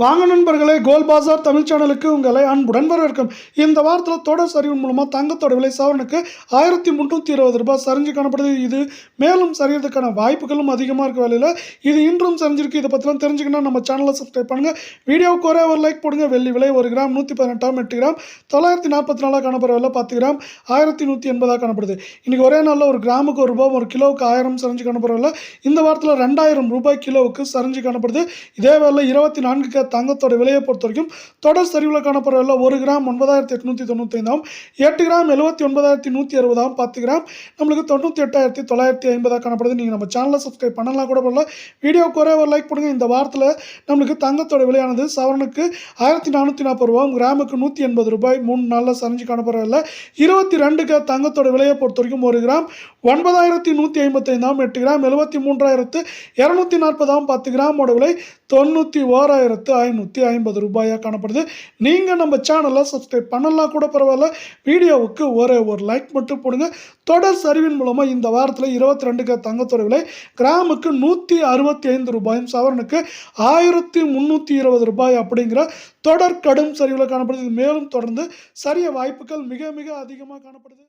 வாங்க நண்பர்களே கோல் பாசார் தமிழ் சேனலுக்கு உங்களை அன்புடன் வரவேற்கும். இந்த வாரத்தில் தொடர் சரிவின் மூலமாக தங்கத்தோட விலை சவரனுக்கு ஆயிரத்தி முந்நூற்றி இருபது ரூபாய் சரிஞ்சு காணப்படுது. இது மேலும் சரியறதுக்கான வாய்ப்புகளும் அதிகமாக இருக்க வேலையில். இது இன்றும் சரிஞ்சிருக்கு. இதை பற்றிலாம் தெரிஞ்சுக்கணும் நம்ம சேனலை சப்ஸ்கிரைப் பண்ணுங்கள் வீடியோவுக்கு ஒரே ஒரு லைக் போடுங்க. வெள்ளி விலை ஒரு கிராம் நூற்றி பதினெட்டாம் எட்டு கிராம் தொள்ளாயிரத்தி நாற்பத்தி நாலாக காணப்படுற விலை பத்து கிராம் ஆயிரத்தி நூற்றி எண்பதாக காணப்படுது. இன்றைக்கி ஒரே நாளில் ஒரு கிராமுக்கு ஒரு ரூபாய் ஒரு கிலோவுக்கு ஆயிரம் சரிஞ்சு காணப்படுற விலை. இந்த வாரத்தில் ரெண்டாயிரம் ரூபாய் கிலோவுக்கு சரிஞ்சு காணப்படுது. இதே வேலை இருபத்தி நான்கு தங்கத்தோட விலையை பொறுத்த வரைக்கும் தொடர் சரிவில் காணப்படுற விலை ஒரு கிராம் ஒன்பதாயிரத்தி எட்நூற்றி தொண்ணூத்தைந்தாம் எட்டு கிராம் எழுபத்தி ஒன்பதாயிரத்தி நூற்றி அறுபதாம் பத்து கிராம் நம்மளுக்கு தொண்ணூற்றி எட்டாயிரத்தி தொள்ளாயிரத்தி ஐம்பதாக காணப்படுது. நீங்கள் நம்ம சேனலை சப்ஸ்கிரைப் பண்ணலாம் கூட பண்ணல வீடியோ குறைய ஒரு லைக் பண்ணுங்கள் இந்த வாரத்தில் நம்மளுக்கு தங்கத்தோட விலையானது சவரனுக்கு ஆயிரத்தி நானூற்றி நாற்பது ரூபா கிராமுக்கு நூற்றி எண்பது ரூபாய் மூணு நாளில் சரிஞ்சு காணப்படுற இருபத்தி ரெண்டுக்கு தங்கத்தோட விலையை பொறுத்த வரைக்கும் ஒரு கிராம் ஒன்பதாயிரத்தி நூற்றி ஐம்பத்தைந்தாம் எட்டு கிராம் எழுபத்தி மூன்றாயிரத்து இரநூத்தி நாற்பதாம் பத்து கிராமோட விலை தொண்ணூற்றி ஓராயிரத்து ஐநூற்றி ஐம்பது ரூபாயாக காணப்படுது. நீங்கள் நம்ம சேனலை சப்ஸ்கிரைப் பண்ணலாம் கூட பரவாயில்ல. வீடியோவுக்கு ஒரே ஒரு லைக் மட்டும் போடுங்க. தொடர் சரிவின் மூலமாக இந்த வாரத்தில் இருபத்தி ரெண்டுக்கு தங்கத்தோட விலை கிராமுக்கு நூற்றி அறுபத்தி ஐந்து ரூபாயும் சவரனுக்கு ஆயிரத்தி முந்நூற்றி இருபது ரூபாய் அப்படிங்கிற தொடர் கடும் சரிவில் காணப்படுது. மேலும் தொடர்ந்து சரிய வாய்ப்புகள் மிக மிக அதிகமாக காணப்படுது.